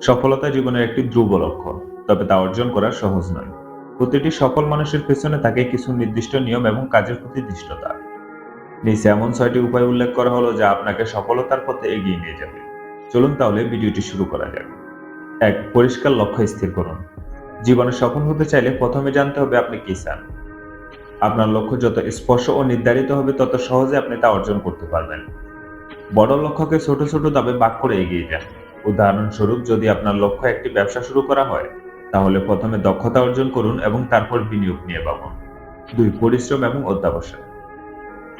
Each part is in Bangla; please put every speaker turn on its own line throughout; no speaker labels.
সফলতা জীবনের একটি ধ্রুব লক্ষ্য তবে তা অর্জন করা সহজ নয়। প্রতিটি সফল মানুষের পেছনে থাকে কিছু নির্দিষ্ট নিয়ম এবং কাজের প্রতি দৃষ্টতা। নিচে এমন ছয়টি উপায় উল্লেখ করা হলো যা আপনাকে সফলতার পথে এগিয়ে নিয়ে যাবে। চলুন তাহলে ভিডিওটি শুরু করা যাক। এক, পরিষ্কার লক্ষ্য স্থির করুন। জীবনে সফল হতে চাইলে প্রথমে জানতে হবে আপনি কি চান। আপনার লক্ষ্য যত স্পর্শ ও নির্ধারিত হবে, তত সহজে আপনি তা অর্জন করতে পারবেন। বড় লক্ষ্যকে ছোট ছোট দাবে ভাগ করে এগিয়ে যান। উদাহরণস্বরূপ যদি আপনার লক্ষ্য একটি ব্যবসা শুরু করা হয়, তাহলে প্রথমে দক্ষতা অর্জন করুন এবং তারপর বিনিয়োগ নিয়ে ভাবুন দুই, পরিশ্রম এবং অধ্যাবসায়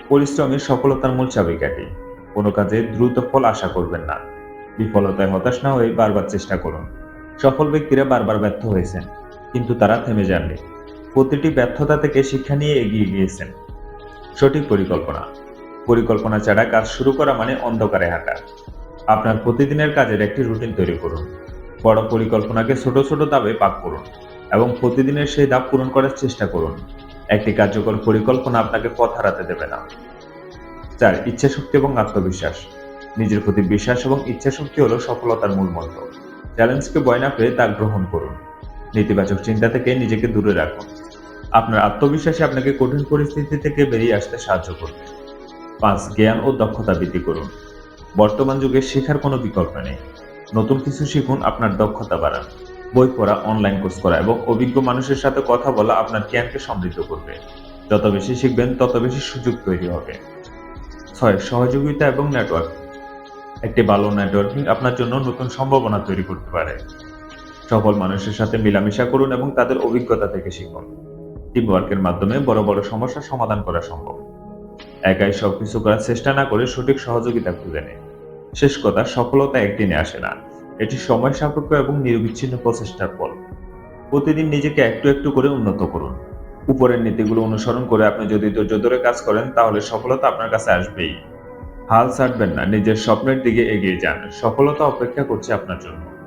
পরিশ্রমই সফলতার মূল চাবিকাঠি। কোনো কাজে দ্রুত ফল আশা করবেন না। বিফলতায় হতাশ না হয়ে বারবার চেষ্টা করুন। সফল ব্যক্তিরা বারবার ব্যর্থ হয়েছেন, কিন্তু তারা থেমে যাননি। প্রতিটি ব্যর্থতা থেকে শিক্ষা নিয়ে এগিয়ে গিয়েছেন। সঠিক পরিকল্পনা। পরিকল্পনা ছাড়া কাজ শুরু করা মানে অন্ধকারে হাঁটা। আপনার প্রতিদিনের কাজের একটি রুটিন তৈরি করুন। বড় পরিকল্পনাকে ছোট ছোট ধাপে পাক করুন এবং প্রতিদিনের সেই ধাপ পূরণ করার চেষ্টা করুন। একটি কার্যকর পরিকল্পনা আপনাকে পথ হারাতে দেবে না। চার ইচ্ছা শক্তি এবং আত্মবিশ্বাস। নিজের প্রতি বিশ্বাস এবং ইচ্ছা শক্তি হলো সফলতার মূল মন্ত্র। চ্যালেঞ্জকে ভয় না পেয়ে তা গ্রহণ করুন। নেতিবাচক চিন্তা থেকে নিজেকে দূরে রাখুন। আপনার আত্মবিশ্বাসে আপনাকে কঠিন পরিস্থিতি থেকে বেরিয়ে আসতে সাহায্য করবে। পাঁচ, জ্ঞান ও দক্ষতা বৃদ্ধি করুন। বর্তমান যুগে শেখার কোনো বিকল্প নেই। নতুন কিছু শিখুন আপনার দক্ষতা বাড়ান। বই পড়া অনলাইন কোর্স করা এবং অভিজ্ঞ মানুষের সাথে কথা বলা আপনার জ্ঞানকে সমৃদ্ধ করবে। যত বেশি শিখবেন, তত বেশি সুযোগ তৈরি হবে। ছয়, সহযোগিতা এবং নেটওয়ার্ক একটি ভালো নেটওয়ার্কিং আপনার জন্য নতুন সম্ভাবনা তৈরি করতে পারে। সফল মানুষের সাথে মেলামেশা করুন এবং তাদের অভিজ্ঞতা থেকে শিখুন। টিমওয়ার্কের মাধ্যমে বড় বড় সমস্যার সমাধান করা সম্ভব। একাই সবকিছু করার চেষ্টা না করে সঠিক সহযোগিতা খুঁজে নেয়। শেষ কথা, সফলতা একদিনে আসে না। এটি সময় সাপেক্ষ এবং নিরবিচ্ছিন্ন প্রচেষ্টার ফল। প্রতিদিন নিজেকে একটু একটু করে উন্নত করুন। উপরের নীতিগুলো অনুসরণ করে আপনি যদি ধৈর্য ধরে কাজ করেন, তাহলে সফলতা আপনার কাছে আসবেই। হাল ছাড়বেন না, নিজের স্বপ্নের দিকে এগিয়ে যান। সফলতা অপেক্ষা করছে আপনার জন্য।